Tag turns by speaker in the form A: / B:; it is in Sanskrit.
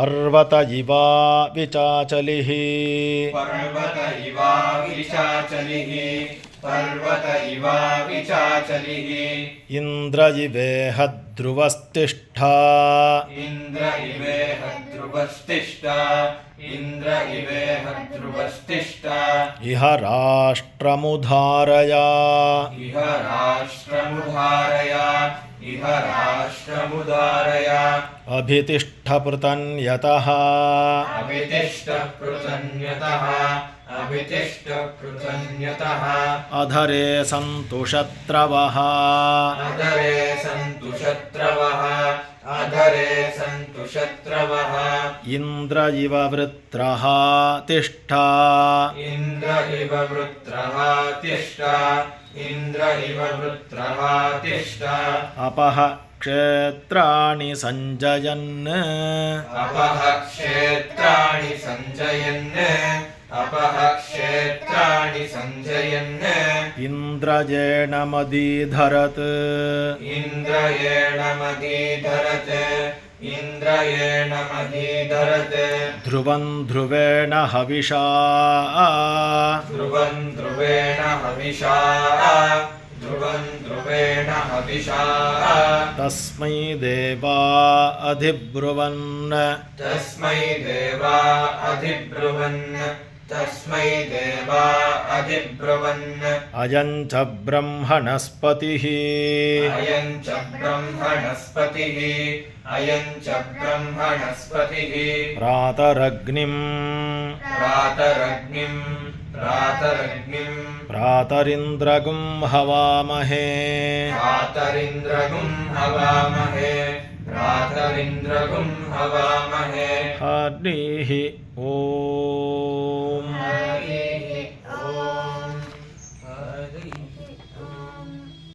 A: पर्वत इवा विचाचलिः।
B: पर्वत इवा विचाचलिः। पर्वत इवा विचाचलिः।
A: इन्द्र इवेह ध्रुवस्तिष्ठा
B: इन्द्र इवेह ध्रुवस्तिष्ठ इन्द्र इवेह ध्रुवस्तिष्ठ
A: इह राष्ट्रमुधारया।
B: इह राष्ट्रमुधारया इह राष्ट्रमुदारया
A: अभितिष्ठपृतन्यतः
B: अभितिष्ठपृतन्यतः। अभितिष्ठपृतन्यतः।
A: अधरे सन्तु शत्रवः इन्द्र इव वृत्रः तिष्ठा।
B: इन्द्र इव वृत्रः तिष्ठ। इन्द्र इव वृत्रः तिष्ठ।
A: अपः क्षेत्राणि सञ्जयन्।
B: अपः क्षेत्राणि सञ्जयन्
A: इन्द्रजेण मदीधरत्।
B: इन्द्रयेण मदीधरत् इन्द्रयेण मदीधरत्।
A: ध्रुवं ध्रुवेण हविषा।
B: ध्रुवन् ध्रुवेण हविषा ध्रुवन् ध्रुवेण हविषा।
A: तस्मै देवा अधिब्रुवन्।
B: तस्मै देवा अधिब्रुवन्। तस्मै देवा अधिब्रुवन्।
A: अयं च ब्रह्मणस्पतिः।
B: अयं च ब्रह्मणस्पतिः। अयं च ब्रह्मणस्पतिः।
A: प्रातरग्निम्।
B: प्रातरग्निं प्रातरग्निं
A: प्रातरिन्द्रगुं हवामहे
B: प्रातरिन्द्रगुं हवामहे प्रातरिन्द्रगुं हवामहे
A: अग्नेः ॐ